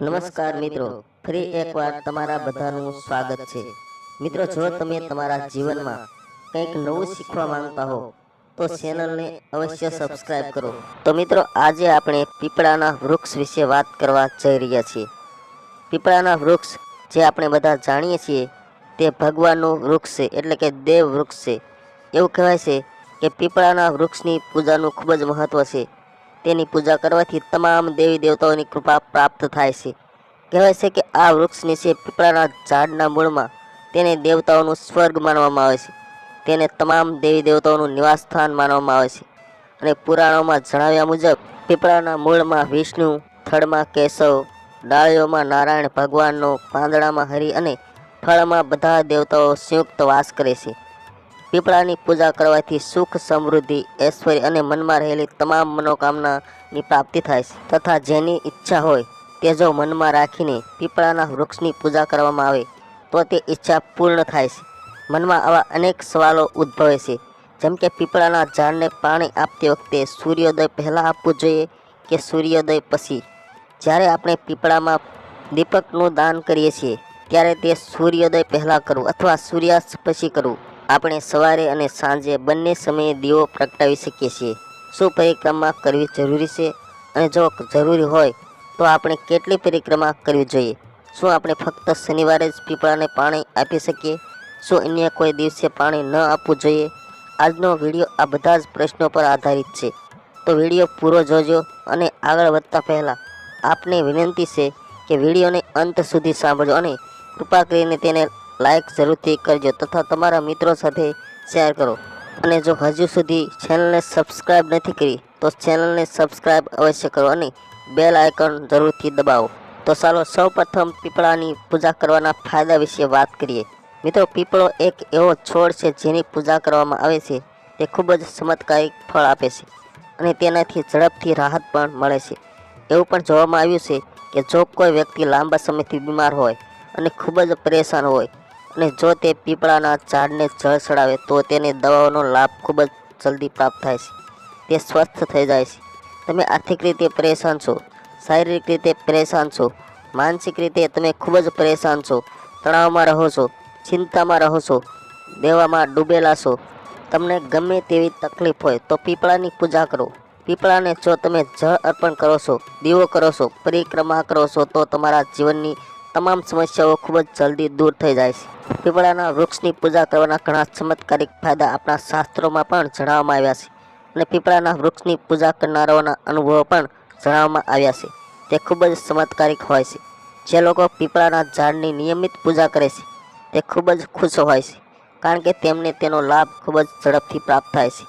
નમસ્કાર મિત્રો. ફરી એકવાર તમારા બધાનું સ્વાગત છે. મિત્રો, જો તમે તમારા જીવનમાં કંઈક નવું શીખવા માંગતા હો, તો ચેનલને અવશ્ય સબસ્ક્રાઇબ કરો. તો મિત્રો, આજે આપણે પીપળાના વૃક્ષ વિશે વાત કરવા જઈ રહ્યા છીએ. પીપળાના વૃક્ષ જે આપણે બધા જાણીએ છીએ, તે ભગવાનનું વૃક્ષ છે, એટલે કે દેવ વૃક્ષ છે. એવું કહેવાય છે કે પીપળાના વૃક્ષની પૂજાનું ખૂબ જ મહત્ત્વ છે. તેની પૂજા કરવાથી તમામ દેવી દેવતાઓની કૃપા પ્રાપ્ત થાય છે. કહેવાય છે કે આ વૃક્ષ નીચે પીપળાના ઝાડના મૂળમાં તેને દેવતાઓનું સ્વર્ગ માનવામાં આવે છે. તેને તમામ દેવી દેવતાઓનું નિવાસ સ્થાન માનવામાં આવે છે. અને પુરાણોમાં જણાવ્યા મુજબ, પીપળાના મૂળમાં વિષ્ણુ થડમાં કેશવ, ડાળીઓમાં નારાયણ ભગવાનનો પાંદડામાં હરિ અને ફળમાં બધા દેવતાઓ સંયુક્ત વાસ કરે છે. પીપળાની પૂજા કરવાથી સુખ, સમૃદ્ધિ, ઐશ્વર્ય અને મનમાં રહેલી તમામ મનોકામનાની પ્રાપ્તિ થાય છે. તથા જેની ઈચ્છા હોય તે જો મનમાં રાખીને પીપળાના વૃક્ષની પૂજા કરવામાં આવે, તો તે ઈચ્છા પૂર્ણ થાય છે. મનમાં આવા અનેક સવાલો ઉદ્ભવે છે. જેમ કે પીપળાના ઝાડને પાણી આપતી વખતે સૂર્યોદય પહેલાં આપવું જોઈએ કે સૂર્યોદય પછી? જ્યારે આપણે પીપળામાં દીપકનું દાન કરીએ છીએ, ત્યારે તે સૂર્યોદય પહેલાં કરવું અથવા સૂર્યાસ્ત પછી કરવું. આપણે સવારે અને સાંજે બંને સમયે દીવો પ્રગટાવી શકીએ છીએ. શું પરિક્રમા કરવી જરૂરી છે? અને જો જરૂરી હોય, તો આપણે કેટલી પરિક્રમા કરવી જોઈએ? શું આપણે ફક્ત શનિવારે જ પીપળાને પાણી આપી શકીએ? શું અન્ય કોઈ દિવસે પાણી ન આપવું જોઈએ? આજનો વીડિયો આ બધા જ પ્રશ્નો પર આધારિત છે. તો વીડિયો પૂરો જોજો અને આગળ વધતા પહેલાં આપને વિનંતી છે કે વિડીયોને અંત સુધી સાંભળજો અને કૃપા કરીને તેને લાઈક જરૂરથી કરજો તથા તમારા મિત્રો સાથે શેર કરો. અને જો હજુ સુધી ચેનલને સબસ્ક્રાઈબ નથી કરી, તો ચેનલને સબસ્ક્રાઈબ અવશ્ય કરો અને બેલ આઇકન જરૂરથી દબાવો. તો ચાલો સૌપ્રથમ પીપળાની પૂજા કરવાના ફાયદા વિશે વાત કરીએ. મિત્રો, પીપળો એક એવો છોડ છે જેની પૂજા કરવામાં આવે છે. તે ખૂબ જ ચમત્કારિક ફળ આપે છે અને તેનાથી ઝડપથી રાહત પણ મળે છે. એવું પણ જોવામાં આવ્યું છે કે જો કોઈ વ્યક્તિ લાંબા સમયથી બીમાર હોય અને ખૂબ જ પરેશાન હોય અને જો તે પીપળાના ઝાડને જળ ચડાવે, તો તેને દવાઓનો લાભ ખૂબ જ જલ્દી પ્રાપ્ત થાય છે. તે સ્વસ્થ થઈ જાય છે. તમે આર્થિક રીતે પરેશાન છો, શારીરિક રીતે પરેશાન છો, માનસિક રીતે તમે ખૂબ જ પરેશાન છો, તણાવમાં રહો છો, ચિંતામાં રહો છો, દેવામાં ડૂબેલા છો. તમને ગમે તેવી તકલીફ હોય તો પીપળાની પૂજા કરો. પીપળાને જો તમે જળ અર્પણ કરો છો, દીવો કરો છો, પરિક્રમા કરો છો, તો તમારા જીવનની તમામ સમસ્યાઓ ખૂબ જ જલ્દી દૂર થઈ જાય છે. પીપળાના વૃક્ષની પૂજા કરવાના ઘણા ચમત્કારિક ફાયદા આપણા શાસ્ત્રોમાં પણ જણાવવામાં આવ્યા છે અને પીપળાના વૃક્ષની પૂજા કરનારાઓના અનુભવો પણ જણાવવામાં આવ્યા છે. તે ખૂબ જ ચમત્કારિક હોય છે. જે લોકો પીપળાના ઝાડની નિયમિત પૂજા કરે છે, તે ખૂબ જ ખુશ હોય છે કારણ કે તેમને તેનો લાભ ખૂબ જ ઝડપથી પ્રાપ્ત થાય છે.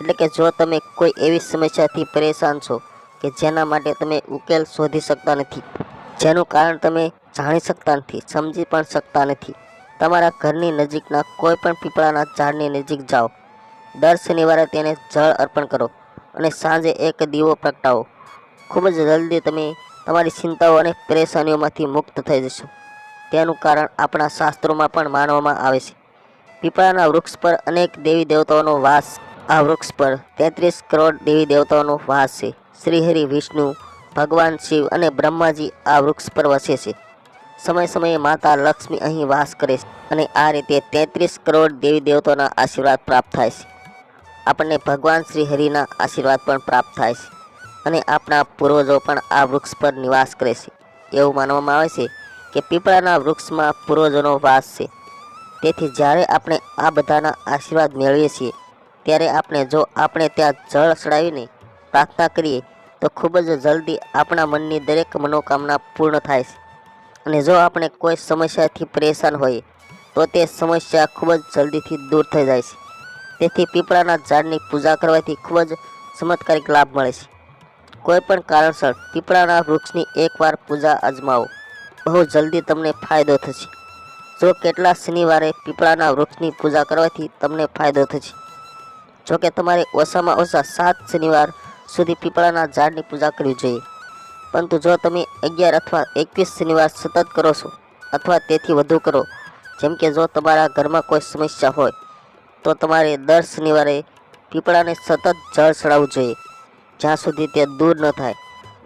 એટલે કે જો તમે કોઈ એવી સમસ્યાથી પરેશાન છો કે જેના માટે તમે ઉકેલ શોધી શકતા નથી, જેનું કારણ તમે જાણી શકતા નથી, સમજી પણ શકતા નથી. તમારા ઘરની નજીકના કોઈ પણ પીપળાના ઝાડની નજીક જાઓ. દર શનિવારે તેને જળ અર્પણ કરો અને સાંજે એક દીવો પ્રગટાવો. ખૂબ જ જલ્દી તમે તમારી ચિંતાઓ અને પરેશાનીઓમાંથી મુક્ત થઈ જશો. તેનું કારણ આપણા શાસ્ત્રોમાં પણ માનવામાં આવે છે. પીપળાના વૃક્ષ પર અનેક દેવી દેવતાઓનો વાસ. આ વૃક્ષ પર તેત્રીસ કરોડ દેવી દેવતાઓનો વાસ છે. શ્રીહરિ, વિષ્ણુ, ભગવાન શિવ અને બ્રહ્માજી આ વૃક્ષ પર વસે છે. સમય સમયે માતા લક્ષ્મી અહીં વાસ કરે છે અને આ રીતે તેત્રીસ કરોડ દેવી દેવતાઓના આશીર્વાદ પ્રાપ્ત થાય છે. આપણને ભગવાન શ્રી હરિના આશીર્વાદ પણ પ્રાપ્ત થાય છે અને આપણા પૂર્વજો પણ આ વૃક્ષ પર નિવાસ કરે છે. એવું માનવામાં આવે છે કે પીપળાના વૃક્ષમાં પૂર્વજોનો વાસ છે. તેથી જ્યારે આપણે આ બધાના આશીર્વાદ મેળવીએ છીએ, ત્યારે આપણે જો આપણે ત્યાં જળ ચડાવીને પ્રાર્થના કરીએ, તો ખૂબ જ જલ્દી આપણા મનની દરેક મનોકામના પૂર્ણ થાય છે. અને જો આપણે કોઈ સમસ્યાથી પરેશાન હોઈએ તો તે સમસ્યા ખૂબ જ જલ્દીથી દૂર થઈ જાય છે. તેથી પીપળાના ઝાડની પૂજા કરવાથી ખૂબ જ ચમત્કારિક લાભ મળે છે. કોઈ પણ કારણસર પીપળાના વૃક્ષની એકવાર પૂજા અજમાવો. બહુ જલ્દી તમને ફાયદો થશે. જો કેટલા શનિવારે પીપળાના વૃક્ષની પૂજા કરવાથી તમને ફાયદો થશે. જોકે તમારે ઓછામાં ઓછા સાત શનિવાર સુધી પીપળાના ઝાડની પૂજા કરવી જોઈએ. પરંતુ જો તમે અગિયાર અથવા એકવીસ શનિવાર સતત કરો છો અથવા તેથી વધુ કરો, જેમ કે જો તમારા ઘરમાં કોઈ સમસ્યા હોય, તો તમારે દર શનિવારે પીપળાને સતત જળ ચડાવવું જોઈએ, જ્યાં સુધી તે દૂર ન થાય.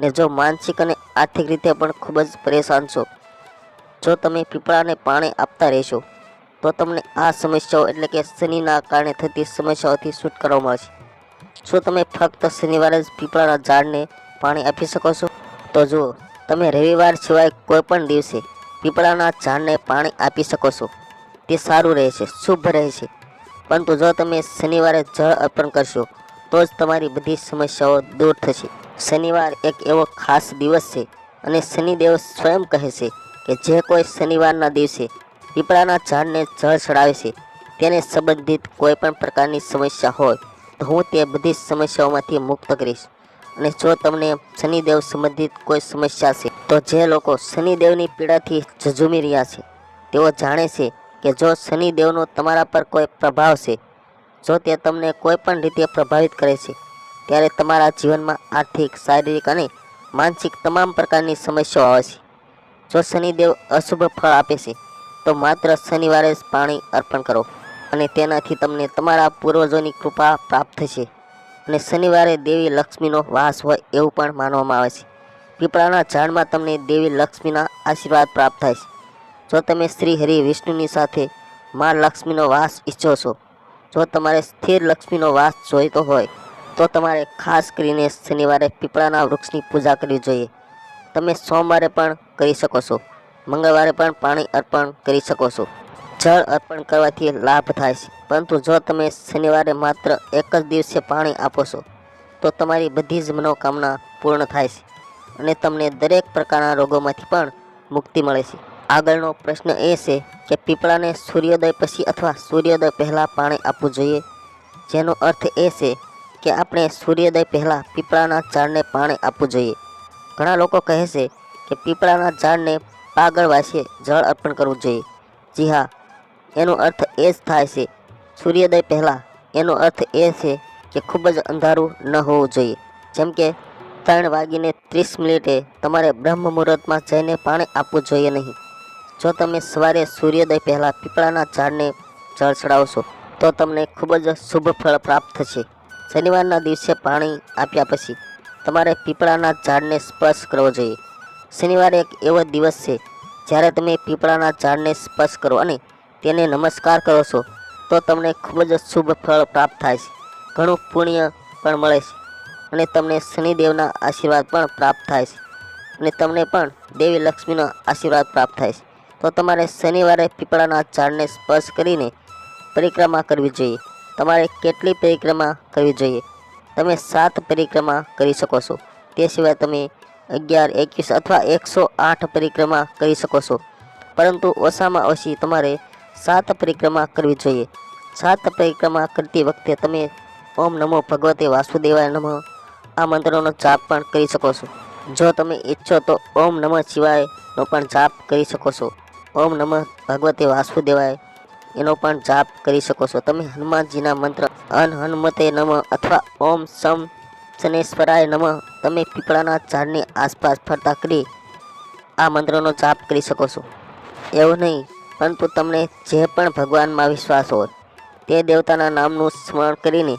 ને જો માનસિક અને આર્થિક રીતે પણ ખૂબ જ પરેશાન છો, જો તમે પીપળાને પાણી આપતા રહેશો, તો તમને આ સમસ્યાઓ એટલે કે શનિના કારણે થતી સમસ્યાઓથી છૂટકારો મળશે. શું તમે ફક્ત શનિવારે જ પીપળાના ઝાડને પાણી આપી શકો છો? તો જુઓ, તમે રવિવાર સિવાય કોઈ પણ દિવસે પીપળાના ઝાડને પાણી આપી શકો છો. તે સારું રહે છે, શુભ રહે છે. પરંતુ જો તમે શનિવારે જળ અર્પણ કરશો, તો જ તમારી બધી સમસ્યાઓ દૂર થશે. શનિવાર એક એવો ખાસ દિવસ છે અને શનિદેવ સ્વયં કહે છે કે જે કોઈ શનિવારના દિવસે પીપળાના ઝાડને જળ ચડાવે છે, તેને સંબંધિત કોઈ પણ પ્રકારની સમસ્યા હોય, તો હું તે બધી સમસ્યાઓમાંથી મુક્ત કરીશ. અને જો તમને શનિદેવ સંબંધિત કોઈ સમસ્યા છે, તો જે લોકો શનિદેવની પીડાથી ઝઝુમી રહ્યા છે, તેઓ જાણે છે કે જો શનિદેવનો તમારા પર કોઈ પ્રભાવ છે, જો તે તમને કોઈ પણ રીતે પ્રભાવિત કરે છે, ત્યારે તમારા જીવનમાં આર્થિક, શારીરિક અને માનસિક તમામ પ્રકારની સમસ્યાઓ આવે છે. જો શનિદેવ અશુભ ફળ આપે છે, તો માત્ર શનિવારે જ પાણી અર્પણ કરો અને તેનાથી તમને તમારા પૂર્વજોની કૃપા પ્રાપ્ત થશે. અને શનિવારે દેવી લક્ષ્મીનો વાસ હોય એવું પણ માનવામાં આવે છે. પીપળાના ઝાડમાં તમને દેવી લક્ષ્મીના આશીર્વાદ પ્રાપ્ત થાય છે. જો તમે શ્રી હરિ વિષ્ણુની સાથે મા લક્ષ્મીનો વાસ ઈચ્છો છો, જો તમારે સ્થિર લક્ષ્મીનો વાસ જોઈતો હોય, તો તમારે ખાસ કરીને શનિવારે પીપળાના વૃક્ષની પૂજા કરવી જોઈએ. તમે સોમવારે પણ કરી શકો છો, મંગળવારે પણ પાણી અર્પણ કરી શકો છો. જળ અર્પણ કરવાથી લાભ થાય છે. પરંતુ જો તમે શનિવારે માત્ર એક જ દિવસે પાણી આપો છો, તો તમારી બધી જ મનોકામના પૂર્ણ થાય છે અને તમને દરેક પ્રકારના રોગોમાંથી પણ મુક્તિ મળે છે. આગળનો પ્રશ્ન એ છે કે પીપળાને સૂર્યોદય પછી અથવા સૂર્યોદય પહેલાં પાણી આપવું જોઈએ? જેનો અર્થ એ છે કે આપણે સૂર્યોદય પહેલાં પીપળાના ઝાડને પાણી આપવું જોઈએ. ઘણા લોકો કહે છે કે પીપળાના ઝાડને પાગળ વાસીએ જળ અર્પણ કરવું જોઈએ. જી હા એનો અર્થ એ જ થાય છે, સૂર્યોદય પહેલાં. એનો અર્થ એ છે કે ખૂબ જ અંધારું ન હોવું જોઈએ. જેમ કે, ત્રણ વાગીને ત્રીસ મિનિટે તમારે બ્રહ્મ મુહૂર્તમાં જઈને પાણી આપવું જોઈએ નહીં. જો તમે સવારે સૂર્યોદય પહેલાં પીપળાના ઝાડને જળ ચડાવશો તો તમને ખૂબ જ શુભ ફળ પ્રાપ્ત થશે. શનિવારના દિવસે પાણી આપ્યા પછી તમારે પીપળાના ઝાડને સ્પર્શ કરવો જોઈએ. શનિવારે એક એવો દિવસ છે, જ્યારે તમે પીપળાના ઝાડને સ્પર્શ કરો અને તેને નમસ્કાર કરો છો, તો તમને ખૂબ જ શુભ ફળ પ્રાપ્ત થાય છે, ઘણું પુણ્ય પણ મળે છે, અને તમને શનિદેવના આશીર્વાદ પણ પ્રાપ્ત થાય છે, અને તમને પણ દેવી લક્ષ્મીનો આશીર્વાદ પ્રાપ્ત થાય છે. તો તમારે શનિવારે પીપળાના ઝાડને સ્પર્શ કરીને પરિક્રમા કરવી જોઈએ. તમારે કેટલી પરિક્રમા કરવી જોઈએ? તમે સાત પરિક્રમા કરી શકો છો. તે સિવાય તમે અગિયાર, એકવીસ અથવા એકસો આઠ પરિક્રમા કરી શકો છો. પરંતુ ઓછામાં ઓછી તમારે સાત પરિક્રમા કરવી જોઈએ. સાત પરિક્રમા કરતી વખતે તમે ઓમ નમો ભગવતે વાસુદેવાય નમઃ. આ મંત્રનો જાપ પણ કરી શકો છો. જો તમે ઈચ્છો તો ઓમ નમઃ શિવાયનો પણ જાપ કરી શકો છો. ઓમ નમઃ ભગવતે વાસુદેવાય એનો પણ જાપ કરી શકો છો. તમે હનુમાનજીના મંત્ર અન હનુમતે નમઃ અથવા ઓમ સમ શનેશ્વરાય નમઃ તમે પીપળાના ઝાડની આસપાસ ફરતા કરી આ મંત્રનો જાપ કરી શકો છો. એવું નહીં પરંતુ તમને જે પણ ભગવાનમાં વિશ્વાસ હોય, તે દેવતાના નામનું સ્મરણ કરીને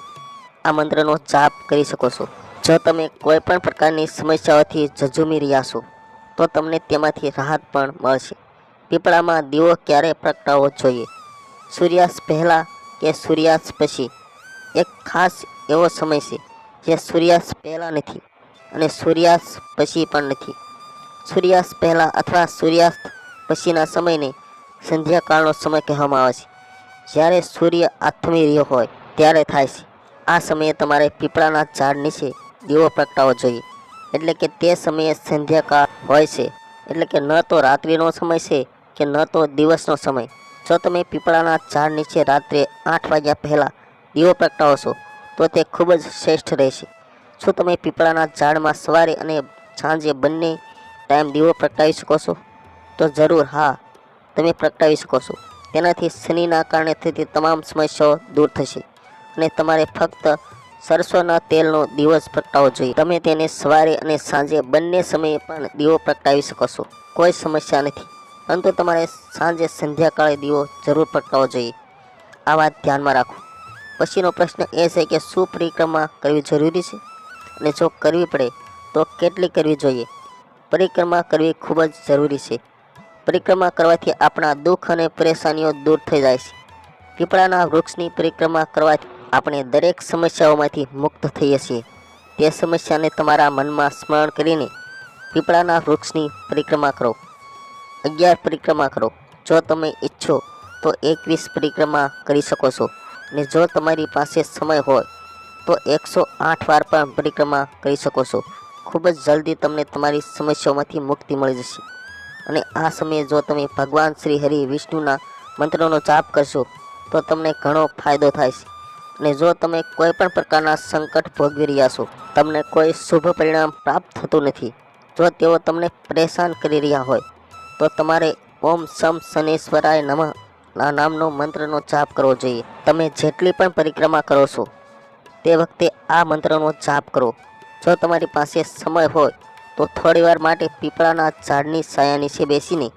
આ મંત્રનો જાપ કરી શકો છો. જો તમે કોઈ પણ પ્રકારની સમસ્યાઓથી ઝઝુમી રહ્યા છો, તો તમને તેમાંથી રાહત પણ મળશે. પીપળામાં દીવો ક્યારે પ્રગટાવવો જોઈએ. સૂર્યાસ્ત પહેલાં કે સૂર્યાસ્ત પછી, એક ખાસ એવો સમય છે જે સૂર્યાસ્ત પહેલાં નથી અને સૂર્યાસ્ત પછી પણ નથી. સૂર્યાસ્ત પહેલાં અથવા સૂર્યાસ્ત પછીના સમયને સંધ્યાકાળનો સમય કહેવામાં આવે છે. જ્યારે સૂર્ય આથમી રહ્યો હોય, ત્યારે થાય છે. આ સમયે તમારે પીપળાના ઝાડ નીચે દીવો પ્રગટાવવો જોઈએ. એટલે કે તે સમયે સંધ્યાકાળ હોય છે. એટલે કે ન તો રાત્રિનો સમય છે કે ન તો દિવસનો સમય. જો તમે પીપળાના ઝાડ નીચે રાત્રે આઠ વાગ્યા પહેલાં દીવો પ્રગટાવશો તો તે ખૂબ જ શ્રેષ્ઠ રહેશે. શું તમે પીપળાના ઝાડમાં સવારે અને સાંજે બંને ટાઈમ દીવો પ્રગટાવી શકો છો? તો જરૂર, હા. તમે પ્રગટાવી શકો છો. તેનાથી શનિના કારણે થતી તમામ સમસ્યાઓ દૂર થશે અને તમારે ફક્ત સરસોના તેલનો દિવસ પ્રગટાવવો જોઈએ. તમે તેને સવારે અને સાંજે બંને સમયે પણ દીવો પ્રગટાવી શકો છો. કોઈ સમસ્યા નથી. પરંતુ તમારે સાંજે સંધ્યાકાળે દીવો જરૂર પ્રગટાવવો જોઈએ. આ વાત ધ્યાનમાં રાખો. પછીનો પ્રશ્ન એ છે કે શું પરિક્રમા કરવી જરૂરી છે? અને જો કરવી પડે તો કેટલી કરવી જોઈએ? પરિક્રમા કરવી ખૂબ જ જરૂરી છે. પરિક્રમા કરવાથી આપણા દુઃખ અને પરેશાનીઓ દૂર થઈ જાય છે. પીપળાના વૃક્ષની પરિક્રમા કરવાથી આપણે દરેક સમસ્યાઓમાંથી મુક્ત થઈએ છીએ. તે સમસ્યાને તમારા મનમાં સ્મરણ કરીને પીપળાના વૃક્ષની પરિક્રમા કરો. અગિયાર પરિક્રમા કરો. જો તમે ઈચ્છો તો એકવીસ પરિક્રમા કરી શકો છો. અને જો તમારી પાસે સમય હોય તો એકસો આઠ વાર પણ પરિક્રમા કરી શકો છો. ખૂબ જ જલ્દી તમને તમારી સમસ્યાઓમાંથી મુક્તિ મળી જશે. અને આ સમયે જો તમે ભગવાન શ્રી હરિ વિષ્ણુના મંત્રોનો જાપ કરશો, તો તમને ઘણો ફાયદો થાય છે. અને જો તમે કોઈ પણ પ્રકારના સંકટ ભોગવી રહ્યા છો, તમને કોઈ શુભ પરિણામ પ્રાપ્ત થતું નથી, જો તેઓ તમને પરેશાન કરી રહ્યા હોય, તો તમારે ઓમ સમ શનેશ્વરાય નમઃ ના નામનો મંત્રનો જાપ કરવો જોઈએ. તમે જેટલી પણ પરિક્રમા કરો છો, તે વખતે આ મંત્રનો જાપ કરો. જો તમારી પાસે સમય હોય તો થોડીવાર માટે પીપળાના ઝાડની છાયા નીચે બેસીને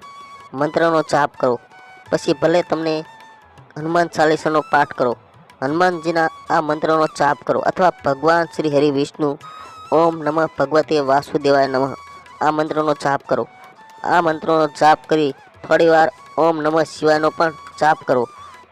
મંત્રનો જાપ કરો. પછી ભલે તમને હનુમાન ચાલીસાનો પાઠ કરો. હનુમાનજીના આ મંત્રનો જાપ કરો અથવા ભગવાન શ્રી હરિ વિષ્ણુ ઓમ નમઃ ભગવતે વાસુદેવાય નમઃ, આ મંત્રનો જાપ કરો. આ મંત્રનો જાપ કરી થોડીવાર ઓમ નમઃ શિવાયનો પણ જાપ કરો.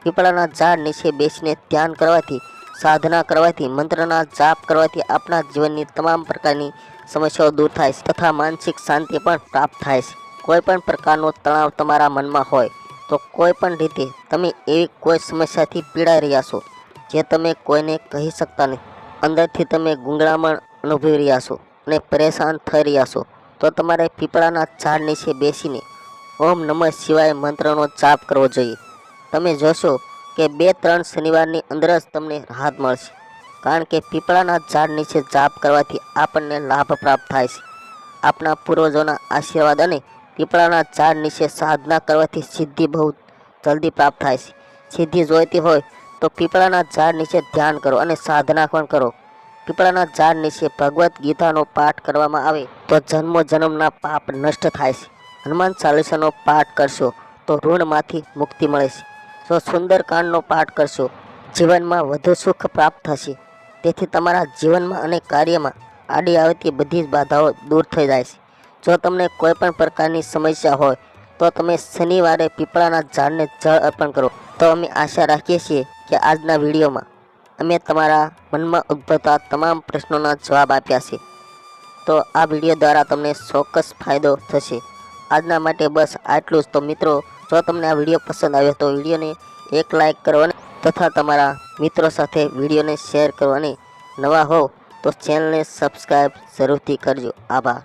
પીપળાના ઝાડ નીચે બેસીને ધ્યાન કરવાથી, સાધના કરવાથી, મંત્રના જાપ કરવાથી આપણા જીવનની તમામ પ્રકારની સમસ્યાઓ દૂર થાય છે તથા માનસિક શાંતિ પણ પ્રાપ્ત થાય છે. કોઈ પણ પ્રકારનો તણાવ તમારા મનમાં હોય તો કોઈ પણ રીતે તમે એવી કોઈ સમસ્યાથી પીડાઈ રહ્યા છો જે તમે કોઈને કહી શકતા નહીં. અંદરથી તમે ગુંગળામણ અનુભવી રહ્યા છો અને પરેશાન થઈ રહ્યા છો તો તમારે પીપળાના ઝાડ નીચે બેસીને ઓમ નમઃ શિવાય મંત્રનો જાપ કરવો જોઈએ. તમે જોશો કે બે ત્રણ શનિવારની અંદર જ તમને રાહત મળશે. કારણ કે પીપળાના ઝાડ નીચે જાપ કરવાથી આપણને લાભ પ્રાપ્ત થાય છે. આપણા પૂર્વજોના આશીર્વાદ અને પીપળાના ઝાડ નીચે સાધના કરવાથી સિદ્ધિ બહુ જલ્દી પ્રાપ્ત થાય છે. સિદ્ધિ જોઈતી હોય તો પીપળાના ઝાડ નીચે ધ્યાન કરો અને સાધના પણ કરો. પીપળાના ઝાડ નીચે ભગવદ્ ગીતાનો પાઠ કરવામાં આવે તો જન્મો જન્મના પાપ નષ્ટ થાય છે. હનુમાન ચાલીસાનો પાઠ કરશો તો ઋણમાંથી મુક્તિ મળે છે. જો સુંદરકાંડનો પાઠ કરશો, જીવનમાં વધુ સુખ પ્રાપ્ત થશે. તેથી તમારા જીવનમાં અને કાર્યમાં આડી આવતી બધી જ બાધાઓ દૂર થઈ જાય છે. જો તમને કોઈ પણ પ્રકારની સમસ્યા હોય, તો તમે શનિવારે પીપળાના ઝાડને જળ અર્પણ કરો. તો અમે આશા રાખીએ છીએ કે આજના વિડીયોમાં અમે તમારા મનમાં ઉદ્ભવતા તમામ પ્રશ્નોના જવાબ આપ્યા છે. તો આ વીડિયો દ્વારા તમને ચોક્કસ ફાયદો થશે. આજના માટે બસ આટલું જ. તો મિત્રો, જો તમને આ વીડિયો પસંદ આવ્યો તો વિડીયોને એક લાઇક કરો અને તથા તમારા મિત્રો સાથે વિડીયોને શેર કરો અને નવા હો તો ચેનલને સબસ્ક્રાઈબ જરૂરથી કરજો. આભાર.